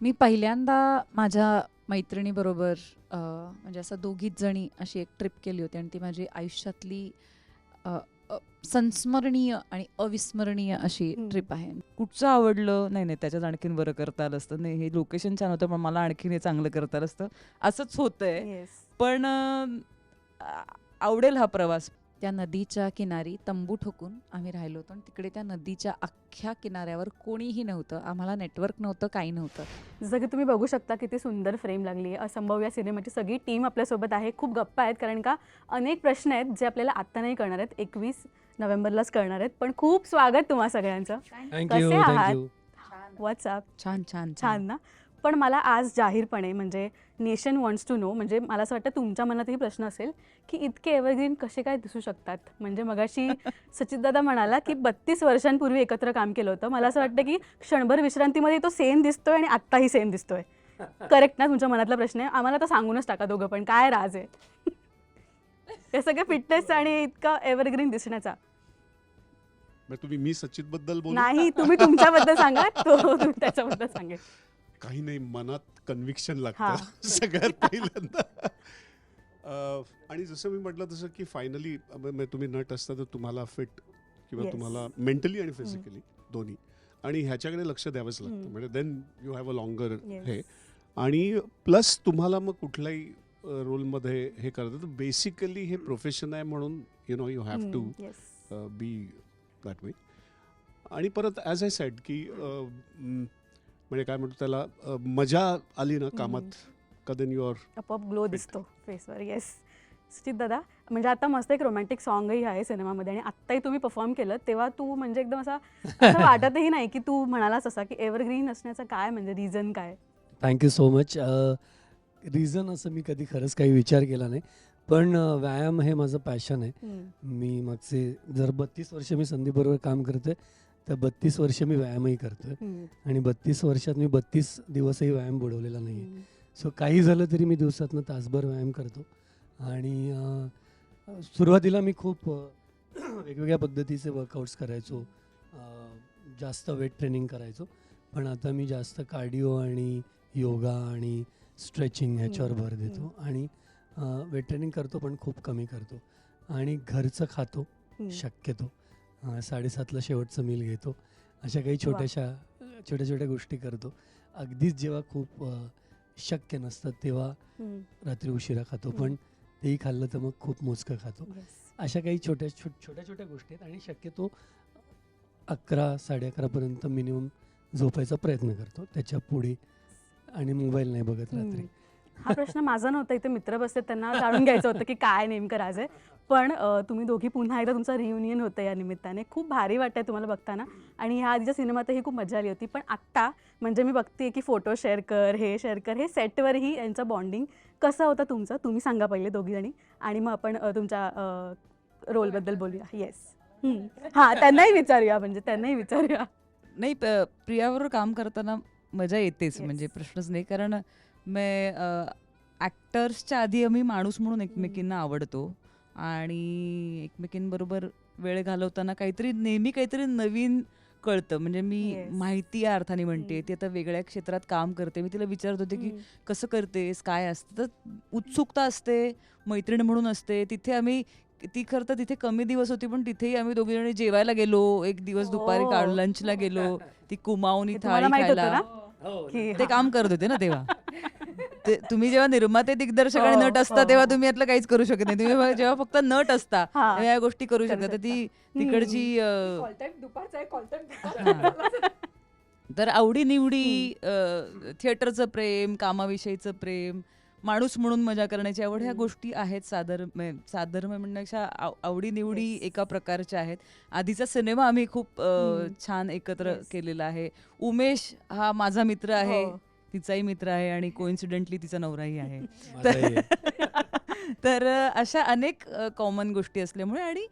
मी पहिल्यांदा माझ्या मैत्रिणीबरोबर म्हणजे असं दोघीच जणी अशी एक ट्रिप केली होती आणि ती माझी आयुष्यातली अ, अ, संस्मरणीय आणि अविस्मरणीय अशी हम्म. ट्रिप आहे. कुठचं आवडलं? नाही नाही त्याच्यात आणखीन बरं करता आलं असतं. नाही हे लोकेशन छान होतं पण मला आणखीन हे चांगलं करता आलं असतं. असंच होतंय. येस पण अं, आ- आवडेल हा प्रवास. त्या नदीच्या किनारी तंबू ठोकून आम्ही राहिलो होतो आणि तिकडे त्या नदीच्या अख्ख्या किनाऱ्यावर कोणीही नव्हतं. आम्हाला नेटवर्क नव्हतं काही नव्हतं. जसं की तुम्ही बघू शकता किती सुंदर फ्रेम लागली आहे. असंभव या सिनेमाची सगळी टीम आपल्यासोबत आहे. खूप गप्पा आहेत कारण का अनेक प्रश्न आहेत जे आपल्याला आत्ता नाही कळणार आहेत. एकवीस नोव्हेंबरलाच कळणार आहेत. पण खूप स्वागत तुम्हा सगळ्यांचं. थँक्यू कसे आहात? थँक्यू व्हॉट्सअप छान छान. छान ना? पण मला आज जाहीरपणे म्हणजे नेशन वॉन्ट्स टू नो म्हणजे मला असं वाटतं तुमच्या मनातही प्रश्न असेल की इतके एव्हरग्रीन कसे काय दिसू शकतात? म्हणजे मगाशी सचितदादा म्हणाला की बत्तीस वर्षांपूर्वी एकत्र काम केलं होतं. मला असं वाटतं की क्षणभर विश्रांतीमध्ये तो सेम दिसतोय आणि आत्ताही सेम दिसतोय. करेक्ट ना तुमच्या मनातला प्रश्न आहे? आम्हाला तर सांगूनच टाका दोघं पण काय राज आहे? हे सगळं फिटनेस आणि इतका एव्हरग्रीन दिसण्याचा. तुम्ही मी सचित बद्दल बोल? नाही तुम्ही तुमच्याबद्दल सांगा. तो त्याच्याबद्दल सांगेल. काही नाही मनात कन्व्हिक्शन. लागतं सगळ्यात पहिल्यांदा आणि जसं मी म्हटलं तसं की फायनली तुम्ही नट असता तर तुम्हाला फिट किंवा Yes. तुम्हाला मेंटली आणि फिजिकली दोन्ही आणि ह्याच्याकडे लक्ष द्यावंच लागतं. म्हणजे then you have a longer. हे आणि प्लस तुम्हाला मग कुठल्याही रोलमध्ये हे करतं तर बेसिकली हे प्रोफेशन आहे म्हणून you know you have to. Be that way आणि परत ॲज आय सेड की म्हणजे काय म्हणतो त्याला अ, मजा आली ना कामात? कदेन युअर आपोआप ग्लो दिसतो फेसवर येस सुचित दादा म्हणजे आता मस्त एक रोमॅन्टिक सॉन्गही आहे सिनेमामध्ये आणि आत्ताही तुम्ही परफॉर्म केलं तेव्हा तू म्हणजे एकदम असा असं वाटतही नाही की तू म्हणालास असा की एव्हरग्रीन असण्याचं काय म्हणजे रिझन काय? थँक्यू सो मच रिझन असं मी कधी खरंच काही विचार केला नाही. पण अ, व्यायाम हे माझं पॅशन आहे. मी मागचे जर बत्तीस वर्ष मी संदीपबरोबर काम करतोय तर बत्तीस वर्ष मी व्यायामही करतोय. आणि बत्तीस वर्षात मी बत्तीस दिवसही व्यायाम बुडवलेला नाही आहे सो काही झालं तरी मी दिवसातनं तासभर व्यायाम करतो. आणि सुरुवातीला मी खूप वेगवेगळ्या पद्धतीचे वर्कआउट्स करायचो. जास्त वेट ट्रेनिंग करायचो. पण आता मी जास्त कार्डिओ आणि योगा आणि स्ट्रेचिंग ह्याच्यावर भर देतो. आणि वेट ट्रेनिंग करतो पण खूप कमी करतो. आणि घरचं खातो. शक्यतो. साडेसातला शेवटचं मील घेतो. अशा काही छोट्याशा छोट्या छोट्या गोष्टी करतो. अगदीच जेव्हा खूप शक्य नसतं तेव्हा रात्री उशिरा खातो. पण तेही खाल्लं तर मग खूप मोजकं खातो. अशा काही छोट्या छोट छोट्या छोट्या गोष्टी आहेत आणि शक्यतो अकरा साडे अकरापर्यंत मिनिमम झोपायचा प्रयत्न करतो. त्याच्या पुढे आणि मोबाईल नाही बघत रात्री. हा प्रश्न माझा नव्हता. इथे मित्र बसते त्यांना जाणून घ्यायचं होतं की काय नेमकं राज आहे. पण तुम्ही दोघी पुन्हा एकदा तुमचं रियुनियन होतं या निमित्ताने. खूप भारी वाटतंय तुम्हाला बघताना. आणि ह्या आधीच्या सिनेमातही खूप मजा आली होती. पण आत्ता म्हणजे मी बघते की फोटो शेअर कर हे शेअर कर हे सेटवरही यांचं बॉन्डिंग कसं होतं तुमचं तुम्ही सांगा पहिले दोघी जणी आणि मग आपण तुमच्या रोलबद्दल बोलूया. येस हां त्यांनाही विचारूया म्हणजे त्यांनाही विचारूया. नाही प- प्रियाबरोबर काम करताना मजा येतेच. म्हणजे प्रश्नच नाही. कारण मी ॲक्टर्सच्या आधी आम्ही माणूस म्हणून एकमेकींना आवडतो. आणि एकमेकींबरोबर वेळ घालवताना काहीतरी नेहमी काहीतरी नवीन कळतं. म्हणजे मी Yes. माहिती या अर्थाने म्हणते. ती आता वेगळ्या क्षेत्रात काम करते. मी तिला विचारत होते की. कसं करतेस? काय असतं? तर उत्सुकता असते. मैत्रीण म्हणून असते. तिथे आम्ही ती खरं तर तिथे कमी दिवस होती पण तिथेही आम्ही दोघी जणी जेवायला गेलो. एक दिवस दुपारी हो. काढ लंचला गेलो. ती कुमावनी हे तुम्हाला थाळी माहीत होतं खायला. ना? की ते हा. काम करत होते ना तेव्हा. तुम्ही जेव्हा निर्माते दिग्दर्शक आणि हो, नट असता हो. तेव्हा तुम्ही यातलं काहीच करू शकत नाही तुम्ही जेव्हा फक्त नट असता हा. तेव्हा या गोष्टी करू शकता तर ती. तिकडची. तर आवडीनिवडी अ, थिएटरचं प्रेम कामाविषयीचं प्रेम माणूस म्हणून मजा करण्याची आवड ह्या. गोष्टी आहेत सादर सादर म्हणण्यापेक्षा आव- आवडीनिवडी Yes. एका प्रकारच्या आहेत आधीचा सिनेमा आम्ही खूप. छान एकत्र. केलेला आहे उमेश हा माझा मित्र आहे हो. तिचाही मित्र आहे आणि कोइन्सिडेंटली तिचा नवराही आहे. तर अ, अशा अनेक कॉमन गोष्टी असल्यामुळे आणि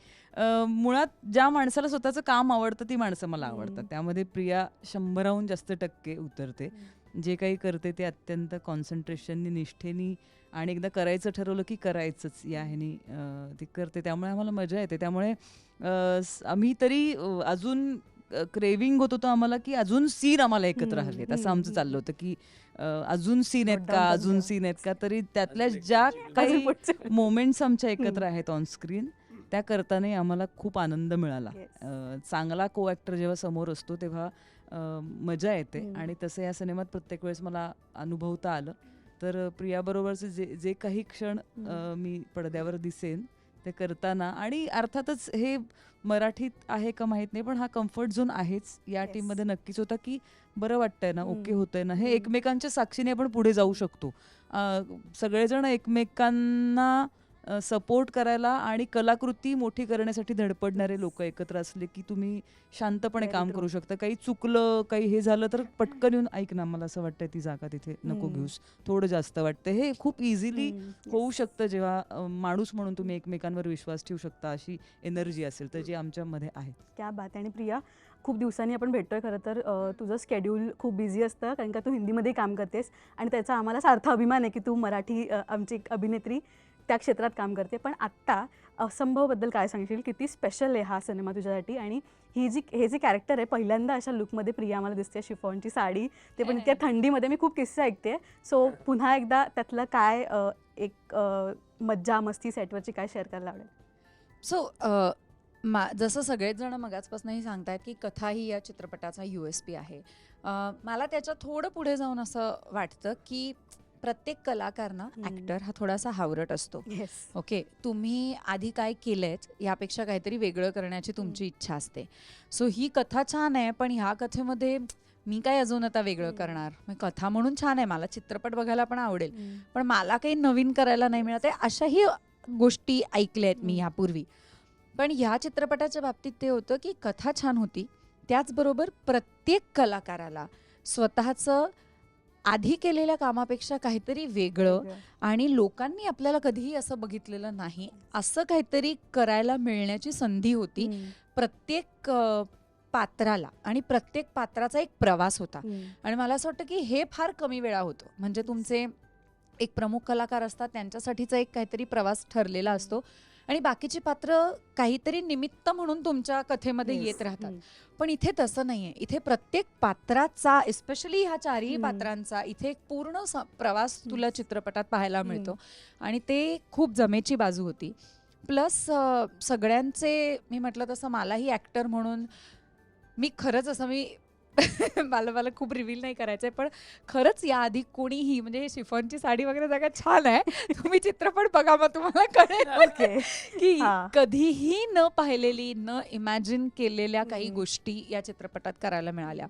मुळात ज्या माणसाला स्वतःचं काम आवडतं ती माणसं मला आवडतात. त्यामध्ये प्रिया शंभराहून जास्त टक्के उतरते. जे काही करते ते अत्यंत कॉन्सन्ट्रेशननी निष्ठेनी आणि एकदा करायचं ठरवलं की करायचंच या ह्यानी ती करते. त्यामुळे आम्हाला मजा येते. त्यामुळे आम्ही तरी अजून क्रेविंग होत होतं आम्हाला की अजून सीन आम्हाला एकत्र हवेत असं आमचं. चाललं होतं की अजून सीन आहेत का अजून. सीन आहेत का तरी त्यातल्या ज्या काही. मोमेंट्स आमच्या एकत्र. आहेत ऑन स्क्रीन त्या करताना आम्हाला खूप आनंद मिळाला चांगला को ॲक्टर जेव्हा समोर असतो तेव्हा मजा येते. आणि तसं या सिनेमात प्रत्येक वेळेस मला अनुभवता आलं तर प्रियाबरोबरचे जे जे काही क्षण. मी पडद्यावर दिसेन ते करताना आणि अर्थातच हे मराठीत आहे का माहीत नाही पण हा कम्फर्ट झोन आहेच या Yes. टीममध्ये नक्कीच होता की बरं वाटतंय ना ओके. होतंय ना हे. एकमेकांच्या साक्षीने आपण पुढे जाऊ शकतो सगळेजण एकमेकांना सपोर्ट करायला आणि कलाकृती मोठी करण्यासाठी धडपडणारे लोक एकत्र असले की तुम्ही शांतपणे काम. करू शकता काही चुकलं काही हे झालं तर पटकन येऊन ऐक ना मला असं वाटतंय ती जागा तिथे नको. घेऊस थोडं जास्त वाटतं हे खूप इझिली. होऊ. शकतं जेव्हा माणूस म्हणून तुम्ही एकमेकांवर विश्वास ठेवू शकता अशी एनर्जी असेल तर जी आमच्यामध्ये आहे क्या बात आणि प्रिया खूप दिवसांनी आपण भेटतोय खरं तर तुझं स्केड्यूल खूप बिझी असतं कारण का तू हिंदीमध्ये काम करतेस आणि त्याचा आम्हाला सार्थ अभिमान आहे की तू मराठी आमची एक अभिनेत्री त्या क्षेत्रात काम करते. पण आत्ता असंभवबद्दल काय सांगशील? किती स्पेशल आहे हा सिनेमा तुझ्यासाठी? आणि ही जी हे जे कॅरेक्टर आहे पहिल्यांदा अशा लुकमध्ये प्रिया मला दिसते शिफॉनची साडी. ते पण इतक्या थंडीमध्ये मी खूप किस्से ऐकते. सो पुन्हा एकदा त्यातलं काय एक मज्जा मस्ती सेटवरची काय शेअर करायला आवडेल? सो मा जसं सगळेच जण मगाचपासूनही सांगतायत की कथा ही या चित्रपटाचा यू एस पी आहे. मला त्याच्या थोडं पुढे जाऊन असं वाटतं की प्रत्येक कलाकार ना. ॲक्टर हा थोडासा हावरट असतो. ओके तुम्ही आधी काय केलंयच यापेक्षा काहीतरी वेगळं करण्याची तुमची इच्छा असते. सो ही कथा छान आहे पण ह्या कथेमध्ये मी काय अजून आता वेगळं. करणार? कथा म्हणून छान आहे मला चित्रपट बघायला पण आवडेल. पण मला काही नवीन करायला नाही मिळत आहे अशाही गोष्टी ऐकल्या आहेत मी हम्म. ह्यापूर्वी. पण ह्या चित्रपटाच्या बाबतीत ते होतं की कथा छान होती. त्याचबरोबर प्रत्येक कलाकाराला स्वतःचं आधी केलेल्या कामापेक्षा काहीतरी वेगळं आणि लोकांनी आपल्याला कधीही असं बघितलेलं नाही. असं काहीतरी करायला मिळण्याची संधी होती. प्रत्येक पात्राला आणि प्रत्येक पात्राचा एक प्रवास होता. आणि मला असं वाटतं की हे फार कमी वेळा होतं. म्हणजे तुमचे एक प्रमुख कलाकार असतात त्यांच्यासाठीचा एक काहीतरी प्रवास ठरलेला असतो. आणि बाकीची पात्र काहीतरी निमित्त म्हणून तुमच्या कथेमध्ये येत राहतात पण इथे तसं नाहीये इथे प्रत्येक पात्राचा एस्पेशली ह्या चारही. पात्रांचा इथे एक पूर्ण स- प्रवास. तुला चित्रपटात पाहायला. मिळतो आणि ते खूप जमेची बाजू होती प्लस सगळ्यांचे मी म्हटलं तसं मलाही ॲक्टर म्हणून मी खरंच असं मी मला मला खूप रिव्हील नाही करायचंय पण खरंच याआधी कोणीही म्हणजे शिफॉनची साडी वगैरे सगळ्यात छान आहे तुम्ही चित्रपट बघा मग तुम्हाला कळेल की. कधीही न पाहिलेली न इमॅजिन केलेल्या काही. गोष्टी या चित्रपटात करायला मिळाल्या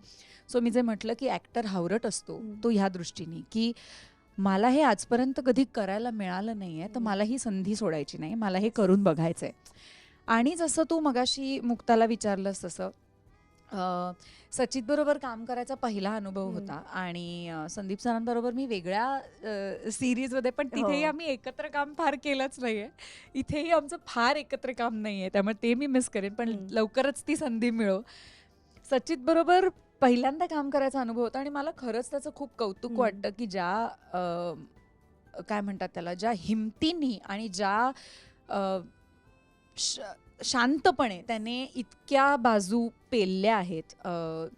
सो मी जे म्हटलं की ॲक्टर हावरट असतो. तो ह्या दृष्टीने की मला हे आजपर्यंत कधी करायला मिळालं नाही आहे तर. मला ही संधी सोडायची नाही मला हे करून बघायचंय आणि जसं तू मगाशी मुक्ताला विचारलंस तसं अं, सचित बरोबर काम करायचा पहिला अनुभव. होता आणि अं, संदीप सरांबरोबर मी वेगळ्या सिरीजमध्ये पण तिथेही हो. आम्ही एकत्र काम फार केलंच नाहीये इथेही आमचं फार एकत्र काम नाहीये त्यामुळे ते मी मिस करेन पण हम्म. लवकरच ती संधी मिळो सचित बरोबर पहिल्यांदा काम करायचा अनुभव होता आणि मला खरंच त्याचं खूप कौतुक हम्म. वाटतं की ज्या अं, काय म्हणतात त्याला ज्या हिमतीने आणि ज्या अं, श- शांतपणे त्याने इतक्या बाजू पेलल्या आहेत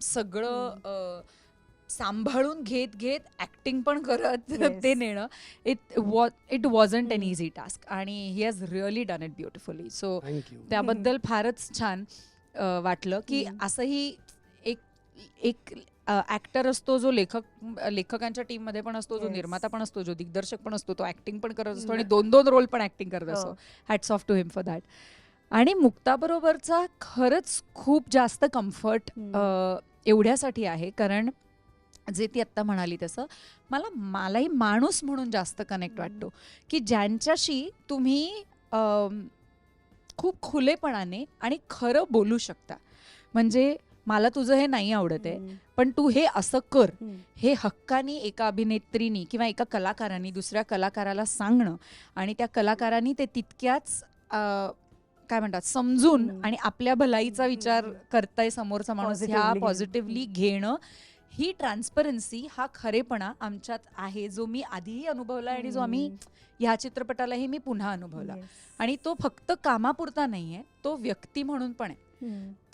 सगळं सांभाळून घेत घेत ऍक्टिंग पण करत Yes. ते नेणं it was it wasn't an. Easy task आणि he has really done it beautifully so त्याबद्दल फारच छान वाटलं की. असंही एक एक ऍक्टर असतो जो लेखक लेखकांच्या टीममध्ये पण असतो जो. निर्माता पण असतो जो दिग्दर्शक पण असतो तो ऍक्टिंग पण करत असतो आणि. दोन दोन रोल पण ऍक्टिंग करत हो. असतो hats off to him for that आणि मुक्ताबरोबरचा खरंच खूप जास्त कम्फर्ट. एवढ्यासाठी आहे कारण जे ती आत्ता म्हणाली तसं मला मलाही माणूस म्हणून जास्त कनेक्ट. वाटतो की ज्यांच्याशी तुम्ही खूप खुलेपणाने आणि खरं बोलू शकता म्हणजे मला तुझं हे नाही आवडत आहे. पण तू हे असं कर. हे हक्कानी एका अभिनेत्रीनी किंवा एका कलाकाराने दुसऱ्या कलाकाराला सांगणं आणि त्या कलाकारांनी ते तितक्याच काय म्हणतात समजून. आणि आपल्या भलाईचा विचार. करताय समोरचा माणूस ह्या. पॉझिटिव्हली घेणं ही ट्रान्सपरन्सी हा खरेपणा आमच्यात आहे जो मी आधीही अनुभवला आणि जो आम्ही ह्या चित्रपटालाही मी पुन्हा अनुभवला. आणि तो फक्त कामापुरता नाहीये तो व्यक्ती म्हणून पण आहे.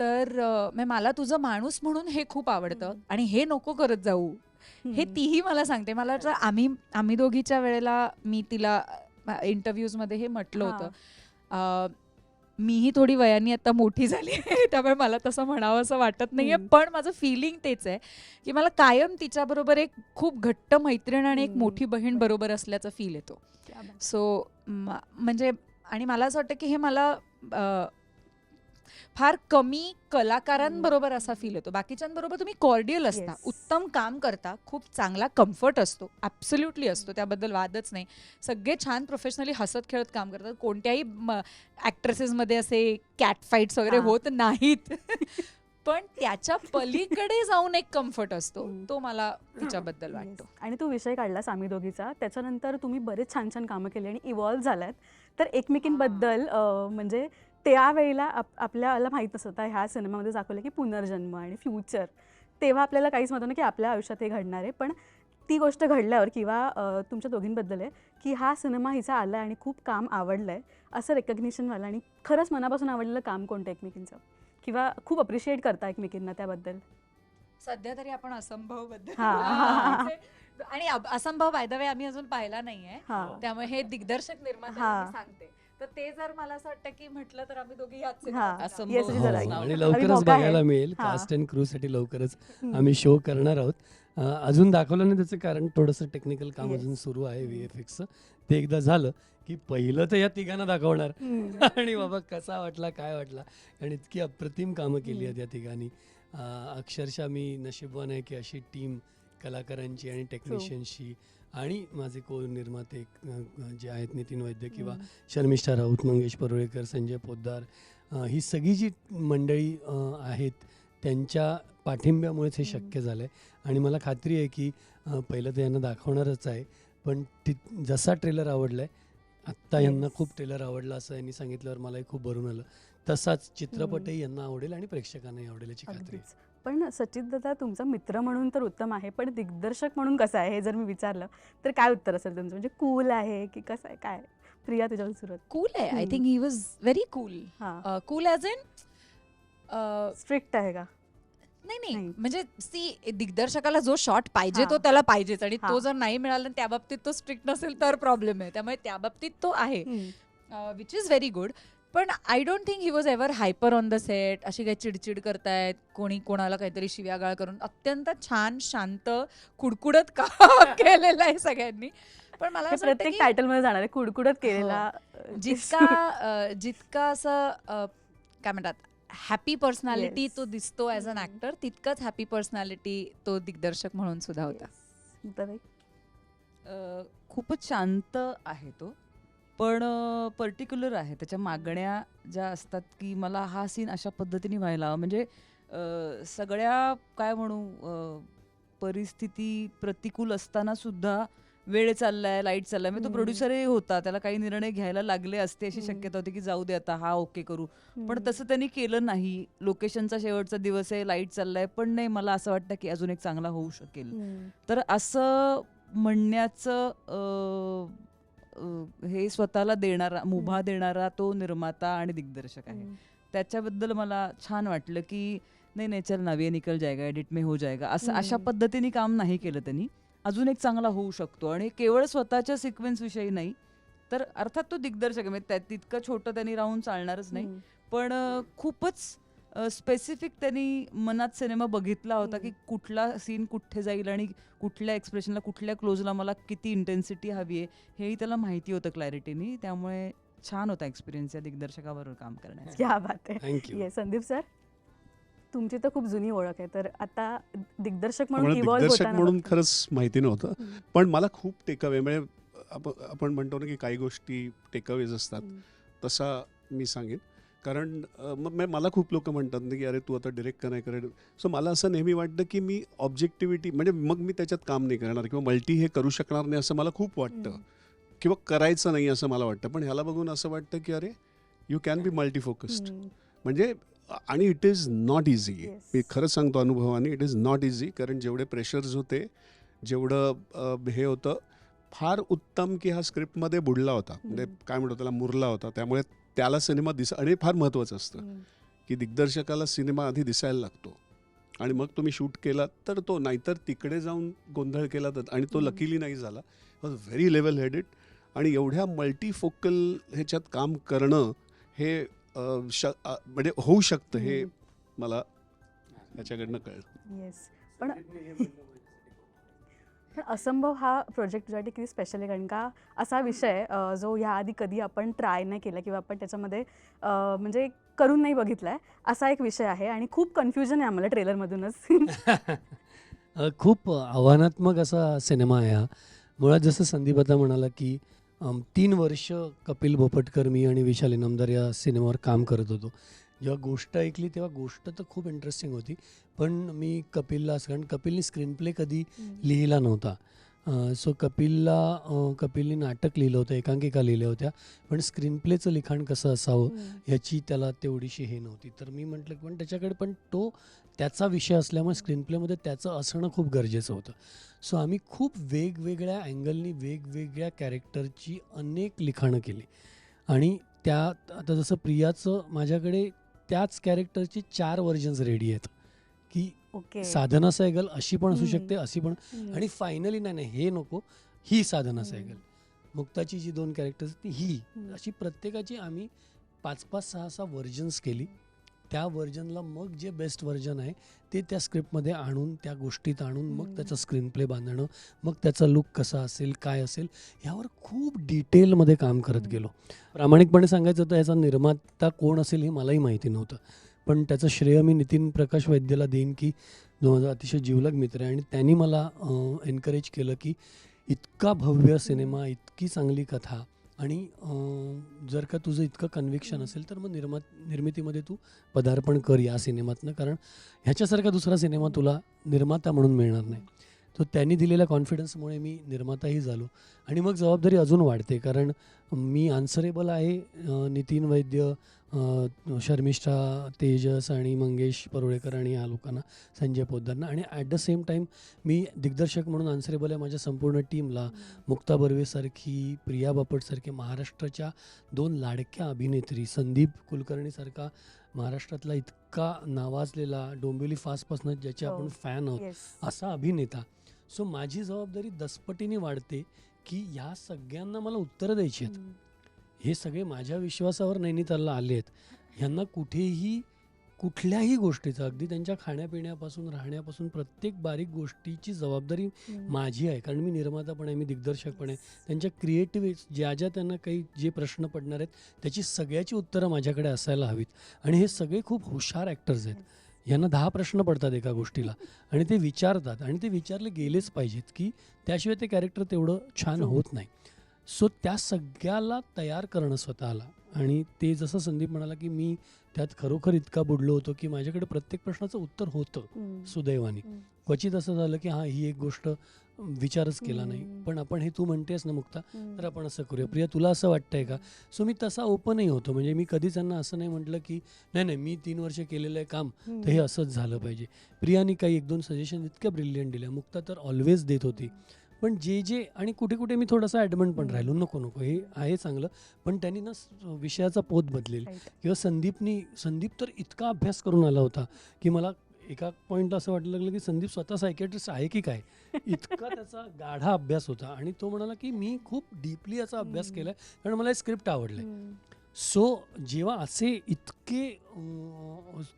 तर मला तुझं माणूस म्हणून हे खूप आवडतं. आणि हे नको करत जाऊ हे. तीही मला सांगते मला वाटतं आम्ही आम्ही दोघीच्या वेळेला मी तिला इंटरव्ह्यूजमध्ये हे म्हटलं होतं मीही थोडी वयाने आता मोठी झाली आहे त्यामुळे मला तसं म्हणावं असं वाटत नाहीये. पण माझं फिलिंग तेच आहे की मला कायम तिच्याबरोबर एक खूप घट्ट मैत्रीण आणि एक. मोठी बहीण बरोबर असल्याचा फील येतो. सो म्हणजे आणि मला असं वाटतं की हे मला फार कमी कलाकारांबरोबर असा फील येतो. बाकीच्यांबरोबर तुम्ही कॉर्डियल असता. Yes. उत्तम काम करता. खूप चांगला कम्फर्ट असतो. ॲब्सोल्युटली असतो. त्याबद्दल वादच नाही. सगळे छान प्रोफेशनली हसत खेळत काम करतात. कोणत्याही ॲक्ट्रेसेसमध्ये असे कॅट फाईट्स वगैरे हा. होत नाहीत. पण त्याच्या पलीकडे जाऊन एक कम्फर्ट असतो. हम्म. तो मला तिच्याबद्दल वाटतो. आणि तो विषय काढलास आम्ही दोघीचा. त्याच्यानंतर तुम्ही बरेच छान छान कामं केली आणि इव्हॉल्व्ह झालात. तर एकमेकींबद्दल अं, म्हणजे त्यावेळेला आप आपल्याला माहीत नसतं ह्या सिनेमामध्ये दाखवलं की पुनर्जन्म आणि फ्युचर. तेव्हा आपल्याला काहीच माहिती नाही की आपल्या आयुष्यात हे घडणार आहे पण ती गोष्ट घडल्यावर किंवा तुमच्या दोघींबद्दल आहे की हा सिनेमा हिचा आला आणि खूप काम आवडलं आहे असं रेकग्निशन आणि खरंच मनापासून आवडलेलं काम कोणतं एकमेकींचं? किंवा खूप अप्रिशिएट करता एकमेकींना त्याबद्दल? सध्या तरी आपण असंभवबद्दल. आणि असंभव बाय द वे आम्ही अजून पाहिला नाहीये. त्यामुळे हे दिग्दर्शक निर्माते हा. सांगते. तर ते जर मला असं वाटतं की म्हटलं तर आम्ही दोघी याच हा. Yes, हो. आणि अभी लवकरच आहे. बघायला मिळेल हा. कास्ट अँड क्रू साठी लवकरच हम्म. आम्ही शो करणार आहोत अं, अजून दाखवलं नाही त्याचं कारण थोडंसं टेक्निकल काम Yes. अजून सुरू आहे व्ही एफ ते एकदा झालं की पहिलं तर या तिघांना दाखवणार हम्म. आणि बाबा कसा वाटला काय वाटला आणि इतकी अप्रतिम कामं केली आहेत या तिघांनी अं, अक्षरशः मी नशीबवान आहे की अशी टीम कलाकारांची आणि टेक्निशियन्सची आणि माझे को निर्माते जे आहेत नितीन वैद्य किंवा. शर्मिष्ठा राऊत मंगेश परुळेकर संजय पोद्दार ही सगळी जी मंडळी आहेत त्यांच्या पाठिंब्यामुळेच हे शक्य झालं आहे आणि मला खात्री आहे की पहिलं तर यांना दाखवणारच आहे पण ती जसा ट्रेलर आवडला आहे आत्ता यांना. खूप ट्रेलर आवडला असं यांनी सांगितल्यावर मलाही खूप भरून आलं. तसाच चित्रपटही यांना आवडेल आणि प्रेक्षकांनाही आवडेल याची खात्री पण सचित दादा तुमचा मित्र म्हणून तर उत्तम आहे पण दिग्दर्शक म्हणून कसं आहे हे जर मी विचारलं तर काय उत्तर असेल तुमचं? म्हणजे कूल आहे की कसं आहे? काय? प्रिया तुझ्या सुरुवात. कूल आहे. I. Think he was very cool हा. कूल ॲज इन स्ट्रिक्ट आहे का? नाही नाही. म्हणजे सी दिग्दर्शकाला जो शॉट पाहिजे. तो त्याला पाहिजेच. आणि. तो जर नाही मिळाला त्या बाबतीत तो स्ट्रिक्ट नसेल तर प्रॉब्लेम आहे. त्यामुळे त्या बाबतीत तो आहे. विच इज व्हेरी गुड पण I don't think he was ever hyper on the set अशी काही चिडचिड करतायत कोणी कोणाला काहीतरी शिव्यागाळ करून. अत्यंत छान शांत कुडकुडत काम केलेलं आहे सगळ्यांनी. पण मला हे असं प्रत्येक की टायटलमध्ये जाणार आहे कुडकुडत केलेला अ, जितका जितका असं काय म्हणतात हॅपी पर्सनॅलिटी. तो दिसतो ॲज अन. ऍक्टर तितकाच हॅपी पर्सनॅलिटी तो दिग्दर्शक म्हणून सुद्धा होता. खूपच शांत आहे तो. पण पर्टिक्युलर आहे त्याच्या मागण्या ज्या असतात की मला हा सीन अशा पद्धतीने व्हायला हवा. म्हणजे अ, सगळ्या काय म्हणू अ, परिस्थिती प्रतिकूल असताना सुद्धा वेळ चाललाय लाइट चाललाय म्हणजे तो हम्म. प्रोड्युसरही होता त्याला काही निर्णय घ्यायला लागले असते अशी हम्म. शक्यता होती की जाऊ दे आता हा ओके करू पण हम्म. तसं त्यांनी केलं नाही लोकेशनचा शेवटचा दिवस आहे लाइट चाललाय पण नाही मला असं वाटतं की अजून एक चांगला होऊ शकेल हम्म. तर असं म्हणण्याचं अ, हे स्वतःला देणारा मुभा देणारा तो निर्माता आणि दिग्दर्शक आहे. त्याच्याबद्दल मला छान वाटलं की नाही नाही चल नवे निकल जायगा एडिट में हो जायगा असं अशा. पद्धतीने काम नाही केलं त्यांनी अजून एक चांगला होऊ शकतो आणि केवळ स्वतःच्या सिक्वेन्स विषयी नाही तर अर्थात तो दिग्दर्शक आहे म्हणजे त्या- तितकं छोटं त्यांनी राहून चालणारच नाही. पण खूपच स्पेसिफिक त्यांनी मनात सिनेमा बघितला होता की. कुठला सीन कुठे जाईल आणि कुठल्या एक्सप्रेशनला कुठल्या क्लोजला मला किती इंटेन्सिटी हवी आहे हेही त्याला माहिती होतं क्लॅरिटीनी त्यामुळे छान होता एक्सपिरियन्स या दिग्दर्शकाबरोबर काम करण्याचा क्या बात आहे ये संदीप सर तुमची तर खूप जुनी ओळख आहे तर आता दिग्दर्शक म्हणून दिग्दर्शक म्हणून. खरंच माहिती नव्हतं. पण मला खूप टेकअवे म्हणजे आप- आपण म्हणतो ना की काही गोष्टी टेकअवेज असतात. तसा मी सांगेन कारण मग मी- मला खूप लोक म्हणतात ना की अरे तू आता डिरेक्ट का नाही करेल सो मला असं नेहमी वाटतं की मी ऑब्जेक्टिव्हिटी म्हणजे मग मी त्याच्यात काम नाही करणार किंवा मल्टी हे करू शकणार नाही असं मला खूप वाटतं. किंवा करायचं नाही असं मला वाटतं पण ह्याला बघून असं वाटतं की अरे you can be multi focused. म्हणजे आणि इट इज नॉट इझी. मी खरंच सांगतो अनुभवाने इट इज नॉट इझी कारण जेवढे प्रेशर्स होते जेवढं हे होतं फार उत्तम की हा स्क्रिप्टमध्ये बुडला होता म्हणजे. काय म्हणतो त्याला मुरला होता त्यामुळे त्याला सिनेमा दिस आणि फार महत्त्वाचं असतं. की दिग्दर्शकाला सिनेमा आधी दिसायला लागतो आणि मग तुम्ही शूट केला तर तो नाहीतर तिकडे जाऊन गोंधळ केला तर आणि तो. लकीली नाही झाला वॉज व्हेरी लेवल हेडेड आणि एवढ्या मल्टीफोकल ह्याच्यात काम करणं हे श म्हणजे होऊ शकतं हे. मला ह्याच्याकडनं कळलं येस पण पण असंभव हा प्रोजेक्ट तुझ्यासाठी किती स्पेशल आहे? कारण का असा विषय जो ह्याआधी कधी आपण ट्राय नाही केला किंवा आपण त्याच्यामध्ये म्हणजे करून नाही बघितला आहे असा एक विषय आहे आणि खूप कन्फ्युजन आहे आम्हाला ट्रेलरमधूनच खूप आव्हानात्मक असा सिनेमा आहे हा. मुळात जसं संदीप आता म्हणाला की तीन वर्ष कपिल भोपटकर मी आणि विशाल इनामदार या सिनेमावर काम करत होतो. जेव्हा गोष्ट ऐकली तेव्हा गोष्ट तर खूप इंटरेस्टिंग होती. पण मी कपिलला असं कारण कपिलनी स्क्रीन प्ले कधी लिहिला नव्हता. सो कपिलला कपिलनी नाटक लिहिलं होतं एकांकिका लिहिल्या होत्या. पण स्क्रीन प्लेचं लिखाण कसं असावं ह्याची त्याला तेवढीशी हे नव्हती. तर मी म्हटलं पण त्याच्याकडे पण तो त्याचा विषय असल्यामुळे स्क्रीन प्लेमध्ये त्याचं असणं खूप गरजेचं होतं. सो आम्ही खूप वेगवेगळ्या अँगलनी वेगवेगळ्या कॅरेक्टरची अनेक लिखाणं केली. आणि त्या आता जसं प्रियाचं माझ्याकडे त्याच कॅरेक्टरची चार व्हर्जन्स रेडी आहेत. की ओके. साधना सायगल अशी पण असू. शकते अशी पण. आणि फायनली नाही नाही हे नको ही साधना सायगल मुक्ताची जी दोन कॅरेक्टर्स ती ही. अशी प्रत्येकाची आम्ही पाच पाच सहा सहा व्हर्जन्स केली. त्या व्हर्जनला मग जे बेस्ट व्हर्जन आहे ते त्या स्क्रिप्टमध्ये आणून त्या गोष्टीत आणून मग. त्याचा स्क्रीन प्ले बांधणं मग त्याचा लुक कसा असेल काय असेल ह्यावर खूप डिटेलमध्ये काम करत. गेलो प्रामाणिकपणे सांगायचं तर याचा निर्माता कोण असेल हे मलाही माहिती नव्हतं पण त्याचं श्रेय मी नितीन प्रकाश वैद्यला देईन की जो माझा अतिशय जिवलग मित्र आहे आणि त्यांनी मला एनकरेज केलं की इतका भव्य सिनेमा इतकी चांगली कथा आणि जर का तुझं इतकं कन्व्हिक्शन असेल तर मग निर्मात निर्मितीमध्ये तू पदार्पण कर या सिनेमातनं. कारण ह्याच्यासारखा दुसरा सिनेमा तुला निर्माता म्हणून मिळणार नाही. तो त्यांनी दिलेल्या कॉन्फिडन्समुळे मी निर्माताही झालो. आणि मग जबाबदारी अजून वाढते. कारण मी आन्सरेबल आहे नितीन वैद्य शर्मिष्ठा तेजस आणि मंगेश परोळेकर आणि या लोकांना संजय पोद्दारना. आणि ॲट द सेम टाईम मी दिग्दर्शक म्हणून आन्सरेबल आहे माझ्या संपूर्ण टीमला मुक्ता बर्वेसारखी प्रिया बापटसारखी महाराष्ट्राच्या दोन लाडक्या अभिनेत्री संदीप कुलकर्णीसारखा महाराष्ट्रातला इतका नावाजलेला डोंबिवली फास्टपासून ज्याचे आपण हो. फॅन आहोत येस असा अभिनेता. सो माझी जबाबदारी दसपटीने वाढते की ह्या सगळ्यांना मला उत्तरं द्यायची आहेत. हे सगळे माझ्या विश्वासावर नैनितालला आले आहेत. ह्यांना कुठेही कुठल्याही गोष्टीचं अगदी त्यांच्या खाण्यापिण्यापासून राहण्यापासून प्रत्येक बारीक गोष्टीची जबाबदारी माझी आहे. कारण मी निर्माता पण आहे मी दिग्दर्शक पण आहे. त्यांच्या क्रिएटिव्ह ज्या ज्या त्यांना काही जे प्रश्न पडणार आहेत त्याची सगळ्याची उत्तरं माझ्याकडे असायला हवीत. आणि हे सगळे खूप हुशार ॲक्टर्स आहेत. यांना दहा प्रश्न पडतात एका गोष्टीला. आणि ते विचारतात. आणि ते विचारले गेलेच पाहिजेत की त्याशिवाय ते कॅरेक्टर तेवढं छान. होत नाही. सो त्या सगळ्याला तयार करणं स्वतःला. आणि ते जसं संदीप म्हणाला की मी त्यात खरोखर इतका बुडलो होतो की माझ्याकडे प्रत्येक प्रश्नाचं उत्तर होतं सुदैवाने. क्वचित असं झालं की हां ही एक गोष्ट विचारच केला नाही. पण आपण हे तू म्हणतेस ना मुक्ता तर आपण असं करूया. प्रिया तुला असं वाटतंय का? सो मी तसा ओपनही होतो. म्हणजे मी कधीच त्यांना असं नाही म्हटलं की नाही नाही मी तीन वर्ष केलेलं आहे काम तर हे असंच झालं पाहिजे. प्रियानी काही एक दोन सजेशन इतक्या ब्रिलियंट दिल्या. मुक्ता तर ऑलवेज देत होती. पण जे जे आणि कुठे कुठे मी थोडासा ॲडमंट पण. राहिलो नको नको हे आहे चांगलं पण त्यांनी ना विषयाचा पोत बदलेल. किंवा संदीपनी संदीप तर इतका अभ्यास करून आला होता की मला एका पॉईंटला असं वाटलं लागलं की संदीप स्वतः सायकेट्रिस्ट आहे की काय इतका त्याचा गाढा अभ्यास होता आणि तो म्हणाला की मी खूप डीपली याचा अभ्यास हम्म. केलाय कारण मला स्क्रिप्ट आवडलंय हम्म. सो जेव्हा असे इतके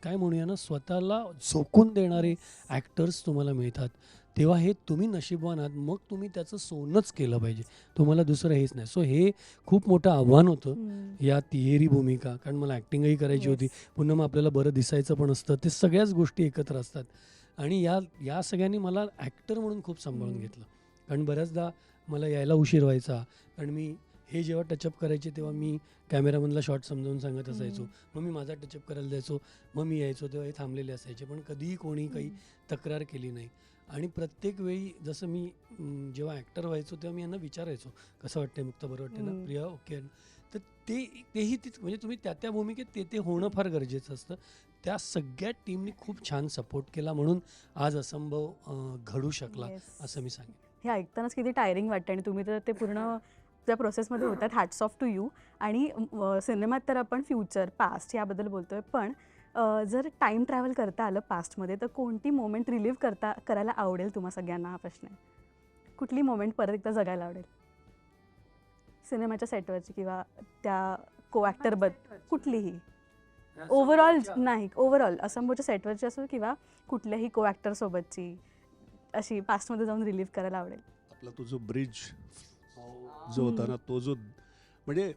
काय म्हणूया ना स्वतःला झोकून देणारे ॲक्टर्स तुम्हाला मिळतात तेव्हा हे तुम्ही नशीबवान आहात मग तुम्ही त्याचं सोनच केलं पाहिजे. तुम्हाला दुसरं हेच नाही. सो हे खूप मोठं आव्हान होतं. या तिहेरी भूमिका. कारण मला ॲक्टिंगही करायची होती. पुन्हा मग आपल्याला बरं दिसायचं पण असतं. ते सगळ्याच गोष्टी एकत्र असतात. आणि या या सगळ्यांनी मला ॲक्टर म्हणून खूप सांभाळून. घेतलं. कारण बऱ्याचदा मला यायला उशीर व्हायचा. कारण मी हे जेव्हा टचअप करायचे तेव्हा मी कॅमेरामनला शॉर्ट समजावून सांगत असायचो. मग मी माझा टचअप करायला जायचो. मग मी यायचो तेव्हा हे थांबलेले असायचे. पण कधीही कोणी काही तक्रार केली नाही. आणि प्रत्येक वेळी जसं मी जेव्हा ॲक्टर व्हायचो तेव्हा मी यांना विचारायचो कसं वाटतंय मुक्त बरं वाटतं ना. प्रिया ओके? तर ते तेही तीच म्हणजे तुम्ही त्या त्या भूमिकेत ते ते होणं फार गरजेचं असतं त्या सगळ्या टीमनी खूप छान सपोर्ट केला म्हणून आज असंभव घडू शकला. असं मी सांगेन हे ऐकतानाच किती टायरिंग वाटतं आणि तुम्ही तर ते पूर्ण त्या प्रोसेसमध्ये होतात हॅट्स ऑफ टू यू आणि सिनेमात तर आपण फ्युचर पास्ट याबद्दल बोलतोय पण जर टाईम ट्रॅव्हल करता आलं पास्टमध्ये तर कोणती मोमेंट रिलीव्ह करता करायला आवडेल तुम्हा सगळ्यांना हा प्रश्न आहे? कुठली मोमेंट परत एकदा जगायला आवडेल? सिनेमाच्या सेटवरची किंवा त्या को ॲक्टरबद्द कुठलीही. ओव्हरऑल नाही ओव्हरऑल असंभवच्या सेटवरची असो किंवा कुठल्याही को ॲक्टरसोबतची अशी पास्टमध्ये जाऊन रिलीव्ह करायला आवडेल. आपला तो जो ब्रिज जो होता ना तो जो म्हणजे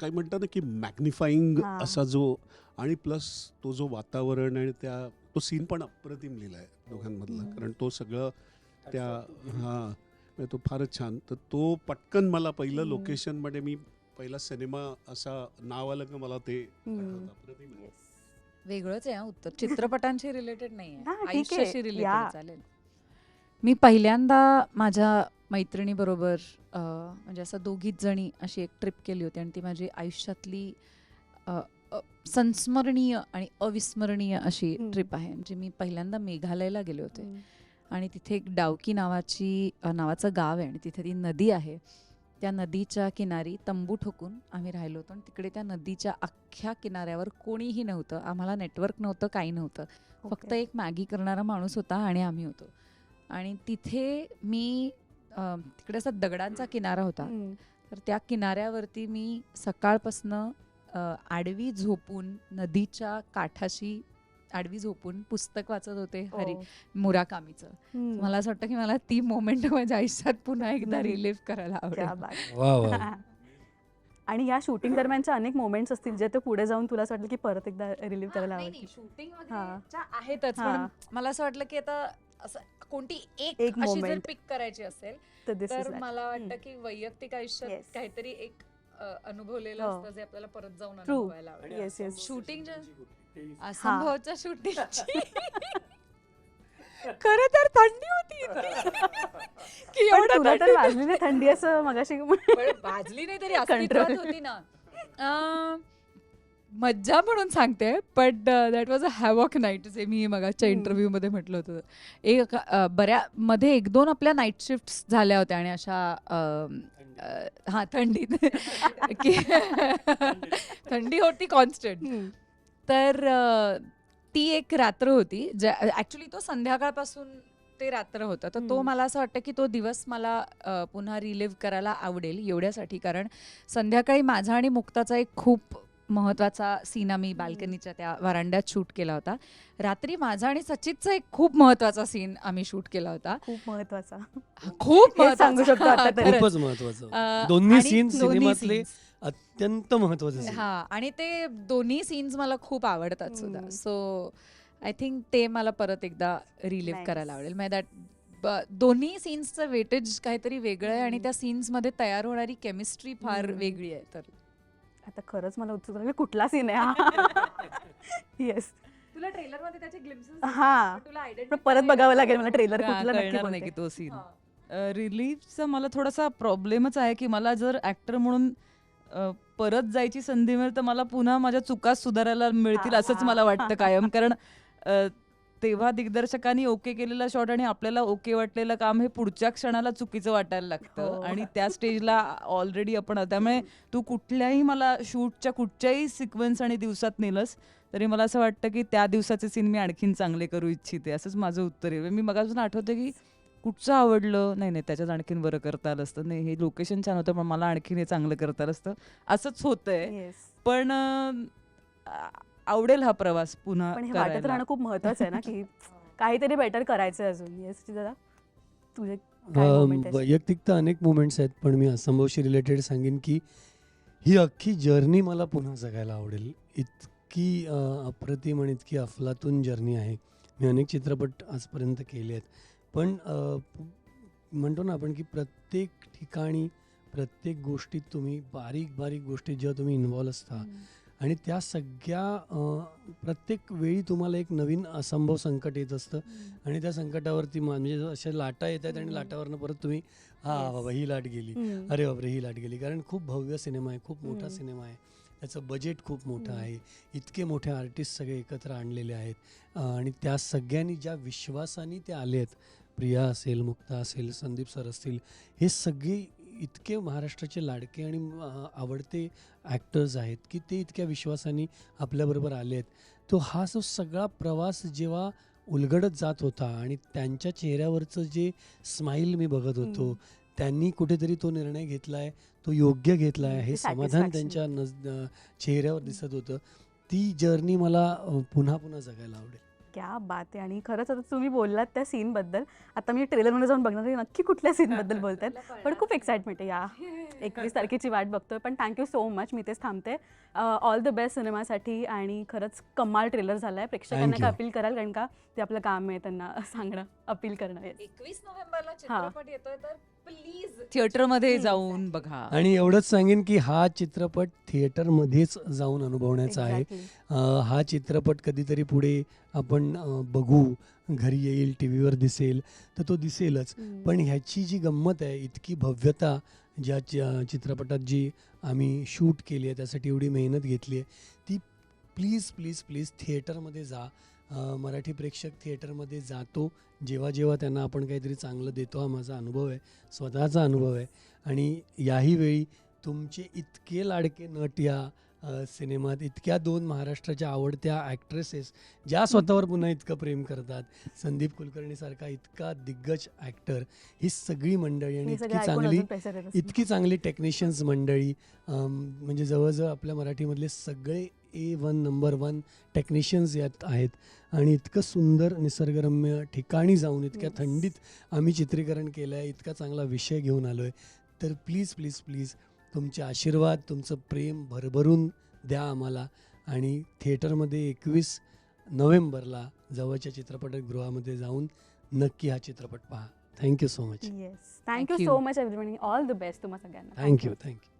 काय म्हणतात ना की मॅग्निफाईंग हां. असा जो आणि प्लस तो जो वातावरण आणि त्या तो सीन पण अप्रतिम लिहिला आहे दोघांमधला. कारण तो सगळं त्या हां म्हणजे तो फारच छान तर तो पटकन मला पहिलं हम्म. लोकेशनमध्ये मी पहिला सिनेमा असा नाव आलं का मला ते हम्म. आठवतं. अप्रतिम आहे. वेगळंच आहे हा उत्तर चित्रपटांशी रिलेटेड नाही हा, आहे ठीक आहे. आयुष्याशी या. रिलेटेड चालेल मी पहिल्यांदा माझ्या मैत्रिणीबरोबर म्हणजे असं दोघीच जणी अशी एक ट्रिप केली होती आणि ती माझी आयुष्यातली संस्मरणीय आणि अविस्मरणीय अशी. ट्रिप आहे म्हणजे मी पहिल्यांदा मेघालयला गेले होते. आणि तिथे एक डावकी नावाची नावाचं गाव आहे आणि तिथे ती नदी आहे त्या नदीच्या किनारी तंबू ठोकून आम्ही राहिलो होतो आणि तिकडे त्या नदीच्या अख्ख्या किनाऱ्यावर कोणीही नव्हतं आम्हाला नेटवर्क नव्हतं काही नव्हतं फक्त. एक मॅगी करणारा माणूस होता आणि आम्ही होतो आणि तिथे मी तिकडे असा दगडांचा किनारा होता. तर त्या किनाऱ्यावरती मी सकाळपासनं आडवी झोपून नदीच्या काठाशी आडवी झोपून पुस्तक वाचत होते हरी हो. मुराकामीचं हम्म. मला असं वाटतं की मला ती मोमेंट माझ्या आयुष्यात पुन्हा एकदा. रिलीव्ह करायला क्या आवडेल आणि या शूटिंग दरम्यानच्या अनेक मोमेंट्स असतील जे ते पुढे जाऊन तुला असं वाटलं की परत एकदा रिलीव्ह करायला आवडतील शूटिंग. आहेतच हा. पण मला असं वाटलं की आता असं कोणती एक एक अशी जर. पिक करायची असेल तर. मला वाटतं. की वैयक्तिक आयुष्यात Yes. काहीतरी एक अनुभवलेलं हो. असतं जे आपल्याला परत जाऊन. अनुभवायला आवडेल Yes, yes. शूटिंग असंभवच्या शूटिंगची खरं तर थंडी होती. की एवढं तुला तर थंडी- वाजली नाही थंडी असं मगाशी पण भाजली नाही तरी अस्तित्वात. होती ना मज्जा म्हणून सांगते but that was a havoc night जे मी मगाच्या हम्म. इंटरव्ह्यू मध्ये म्हटलं होतं एक बऱ्या मध्ये एक दोन आपल्या नाईट शिफ्ट झाल्या होत्या आणि अशा हा थंडीत की थंडी होती कॉन्स्टंट. तर ती एक रात्र होती ज्या ॲक्च्युली तो संध्याकाळपासून ते रात्र होतं तर तो. मला असं वाटतं की तो दिवस मला पुन्हा रिलिव्ह करायला आवडेल एवढ्यासाठी कारण संध्याकाळी माझा आणि मुक्ताचा एक खूप महत्त्वाचा सीन आम्ही बाल्कनीच्या त्या वरांड्यात शूट केला होता रात्री माझा आणि सचितचा एक खूप महत्त्वाचा सीन आम्ही शूट केला होता खूप महत्त्वाचा खूप हे सांगू महत्त्वाचा. शकतो आता तरी. खरंच. खूपच महत्वाचं अ, दोन्ही आणि सीन दोन्ही सिनेमातले scenes. अत्यंत महत्त्वाचे. हा आणि ते दोन्ही सीन्स मला खूप आवडतात सुद्धा हम्म. सो आय थिंक ते मला परत एकदा रिलिव्ह Nice. करायला आवडेल म्हणजे दॅट दोन्ही सीन्सचं वेटेज काहीतरी वेगळं आहे आणि. त्या सीन्समध्ये तयार होणारी केमिस्ट्री फार हम्म. वेगळी आहे तर आता खरंच मला उत्सुकता लागली, कुठला सीन आहे हा? येस तुला ट्रेलरमध्ये त्याचे ग्लिम्सेस हा. पण परत बघावं लागेल मला ट्रेलर का- कुठला नक्की कळणार नाही की. तो सीन रिलीफचा मला थोडासा प्रॉब्लेमच आहे की मला जर ऍक्टर म्हणून अ, परत जायची संधी मिळेल तर मला पुन्हा माझ्या चुका सुधारायला मिळतील असंच. मला वाटतं कायम. कारण अ, तेव्हा दिग्दर्शकांनी ओके केलेला शॉट आणि आपल्याला ओके वाटलेलं काम हे पुढच्या क्षणाला चुकीचं वाटायला लागतं. हो. आणि त्या स्टेजला ऑलरेडी आपण त्यामुळे तू कुठल्याही मला शूटच्या कुठच्याही सिक्वेन्स आणि दिवसात नेलंस तरी मला असं वाटतं की त्या दिवसाचे सीन मी आणखीन चांगले करू इच्छिते. असंच माझं उत्तर आहे. मी मगापासून आठवते की कुठचं आवडलं? नाही नाही त्याच्यात आणखीन बरं करता आलं असतं. नाही हे लोकेशन छान होतं पण मला आणखीन हे चांगलं करता आलं असतं. असंच होतंय. पण आवडेल हा प्रवास पुन्हा पण हे वाटत. राहणं खूप महत्वाचं आहे ना की काहीतरी बेटर करायचं अजून. येस दादा तुझे? वैयक्तिक तर अनेक मुमेंट्स आहेत पण मी असंभवशी रिलेटेड सांगेन की ही अख्खी जर्नी मला पुन्हा जगायला आवडेल. इतकी अप्रतिम आणि इतकी अफलातून जर्नी आहे. मी अनेक चित्रपट आजपर्यंत केले आहेत. पण म्हणतो ना आपण की प्रत्येक ठिकाणी प्रत्येक गोष्टीत तुम्ही बारीक बारीक गोष्टीत जेव्हा तुम्ही इन्व्हॉल्व असता आणि त्या सगळ्या प्रत्येक वेळी तुम्हाला एक नवीन असंभव संकट येत असतं आणि त्या संकटावरती म्हणजे अशा लाटा येत आहेत आणि. लाटावरनं परत तुम्ही हा. बाबा ही लाट गेली. अरे बापरे ही लाट गेली कारण खूप भव्य सिनेमा आहे खूप मोठा. सिनेमा आहे त्याचं बजेट खूप मोठं. आहे इतके मोठे आर्टिस्ट सगळे एकत्र आणलेले आहेत आणि त्या सगळ्यांनी ज्या विश्वासाने ते आले आहेत प्रिया असेल मुक्ता असेल संदीप सर असतील हे सगळे इतके महाराष्ट्राचे लाडके आणि आवडते ॲक्टर्स आहेत की ते इतक्या विश्वासाने आपल्याबरोबर आले आहेत तो हा जो सगळा प्रवास जेव्हा उलगडत जात होता आणि त्यांच्या चेहऱ्यावरचं जे स्माईल मी बघत होतो. त्यांनी कुठेतरी तो निर्णय घेतला आहे तो योग्य घेतला आहे हे समाधान. त्यांच्या नज चेहऱ्यावर दिसत होतं ती जर्नी मला पुन्हा पुन्हा जगायला आवडेल क्या बात आहे. आणि खरंच आता तुम्ही बोललात त्या सीनबद्दल आता मी ट्रेलरमध्ये जाऊन बघणार आहे. नक्की कुठल्या सीनबद्दल बोलतायत. पण खूप एक्साइटमेंट आहे या. एकवीस तारखेची वाट बघतोय. पण थँक्यू सो मच मी तेच थांबते. ऑल द बेस्ट सिनेमासाठी. आणि खरंच कमाल ट्रेलर झाला आहे प्रेक्षकांना you. अपील कराल? कारण का? ते आपलं काम आहे त्यांना सांगणं अपील करणं. एकवीस नोव्हेंबरला हा. चित्रपट येतोय तर प्लीज थिएटरमध्ये. जाऊन बघा आणि एवढंच सांगेन की हा चित्रपट थिएटरमध्येच जाऊन अनुभवण्याचा आहे. अ, हा चित्रपट कधीतरी पुढे आपण अ, बघू घरी येईल टी व्हीवर दिसेल तर तो दिसेलच. पण ह्याची जी गंमत आहे इतकी भव्यता ज्या चि- चित्रपटात जी आम्ही शूट केली आहे त्यासाठी एवढी मेहनत घेतली आहे ती प्लीज प्लीज प्लीज थिएटरमध्ये जा मराठी प्रेक्षक थिएटरमध्ये जातो जेव्हा जेव्हा त्यांना आपण काहीतरी चांगलं देतो हा माझा अनुभव आहे स्वतःचा अनुभव आहे आणि याही वेळी तुमचे इतके लाडके नट या सिनेमात इतक्या दोन महाराष्ट्राच्या आवडत्या ॲक्ट्रेसेस ज्या स्वतःवर पुन्हा इतकं प्रेम करतात संदीप कुलकर्णीसारखा इतका दिग्गज ॲक्टर ही सगळी मंडळी आणि इतकी चांगली. इतकी चांगली टेक्निशियन्स मंडळी म्हणजे जवळजवळ आपल्या मराठीमधले सगळे A one number one technicians यात आहेत. आणि इतकं सुंदर निसर्गरम्य ठिकाणी जाऊन इतक्या Yes. थंडीत आम्ही चित्रीकरण केलं आहे इतका चांगला विषय घेऊन आलो आहे तर प्लीज प्लीज प्लीज तुमचे आशीर्वाद तुमचं प्रेम भरभरून द्या आम्हाला. आणि थिएटरमध्ये एकवीस नोव्हेंबरला जवळच्या चित्रपटगृहामध्ये जाऊन नक्की हा चित्रपट पहा. Thank you so much yes thank you so. Much everybody all the best तुम्हाला सगळ्यांना. Thank you thank you